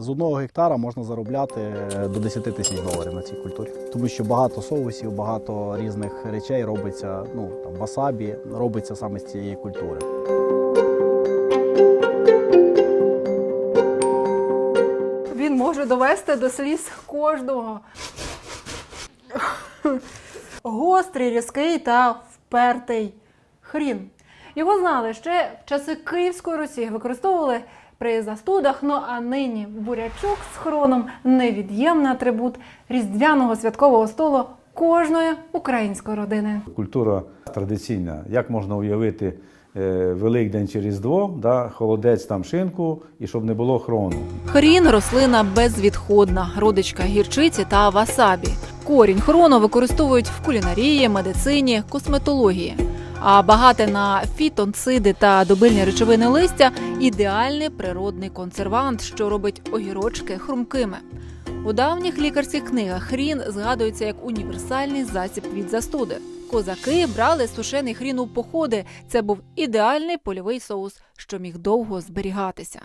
З одного гектара можна заробляти е, до 10 тисяч доларів на цій культурі, тому що багато соусів, багато різних речей робиться. Ну там васабі робиться саме з цієї культури. Він може довести до сліз кожного. Гострий, різкий та впертий хрін. Його знали ще в часи Київської Русі, використовували при застудах, ну а нині бурячок з хроном невід'ємний атрибут різдвяного святкового столу кожної української родини. Культура традиційна. Як можна уявити е, Великдень чи Різдво, да, холодець там шинку, і щоб не було хрону. Хрін рослина безвідходна, родичка гірчиці та васабі. Корінь хрону використовують в кулінарії, медицині, косметології. А багате на фітонциди та добильні речовини листя ідеальний природний консервант, що робить огірочки хрумкими. У давніх лікарських книгах хрін згадується як універсальний засіб від застуди. Козаки брали сушений хрін у походи. Це був ідеальний польовий соус, що міг довго зберігатися.